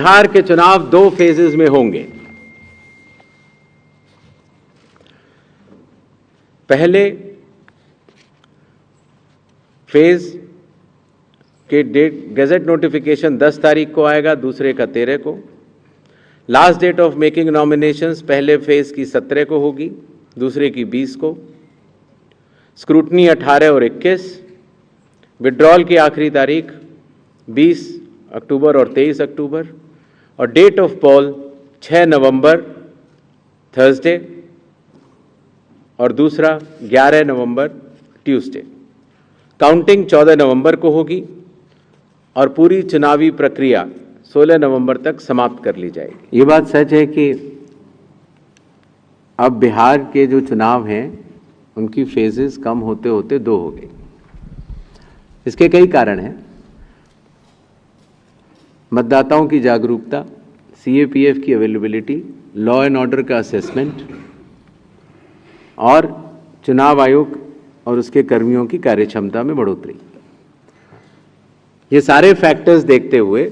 बिहार के चुनाव दो फेजेस में होंगे। पहले फ़ेज़ के डेट गजट नोटिफिकेशन 10 तारीख को आएगा, दूसरे का 13 को। Last date of making nominations पहले फ़ेज़ की 17 को होगी, दूसरे की 20 को। स्क्रूटनी 18 और 21 विड्रॉल की आखिरी तारीख 20 अक्टूबर और 23 अक्टूबर। और date of poll 6 November Thursday और दूसरा 11 नवंबर ट्यूसडे काउंटिंग 14 नवंबर को होगी और पूरी चुनावी प्रक्रिया 16 नवंबर तक समाप्त कर ली जाएगी। ये बात सच है कि अब बिहार के जो चुनाव हैं, उनकी फेजेस कम होते होते दो हो गई इसके कई कारण हैं। मतदाताओं की जागरूकता सीएपीएफ की अवेलेबिलिटी लॉ एंड ऑर्डर का असेसमेंट और चुनाव आयोग और उसके कर्मियों की कार्यक्षमता में बढ़ोतरी। ये सारे फैक्टर्स देखते हुए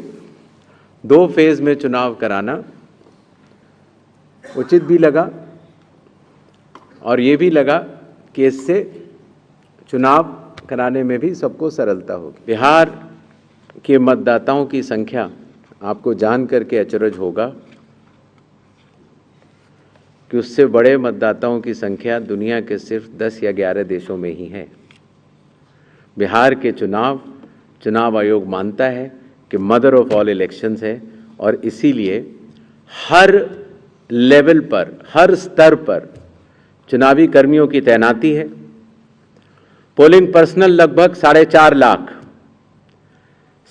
दो फ़ेज़ में चुनाव कराना उचित भी लगा और ये भी लगा कि इससे चुनाव कराने में भी सबको सरलता होगी। बिहार के मतदाताओं की संख्या आपको जान करके अचरज होगा कि उससे बड़े मतदाताओं की संख्या दुनिया के सिर्फ़ 10 या 11 देशों में ही है। बिहार के चुनाव चुनाव आयोग मानता है कि मदर ऑफ़ ऑल इलेक्शंस है और इसीलिए हर लेवल पर, हर स्तर पर चुनावी कर्मियों की तैनाती है। पोलिंग पर्सनल लगभग साढ़े चार लाख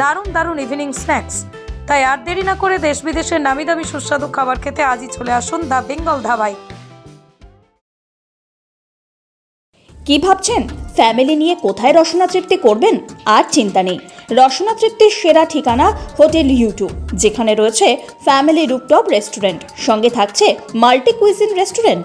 দারুণ দারুণ ইভিনিং স্ন্যাক্স তাই আর দেরি না করে দেশ বিদেশের নামি দামি সুস্বাদু খাবার খেতে আজই চলে আসুন দ্য বেঙ্গল ধাবায়। কি ভাবছেন? ফ্যামিলি নিয়ে কোথায় রসনা তৃপ্তি করবেন? আর চিন্তা নেই। রসনা তৃপ্তির সেরা ঠিকানা হোটেল ইউটিউব যেখানে রয়েছে ফ্যামিলি রুপটপ রেস্টুরেন্ট সঙ্গে থাকছে multi cuisine restaurant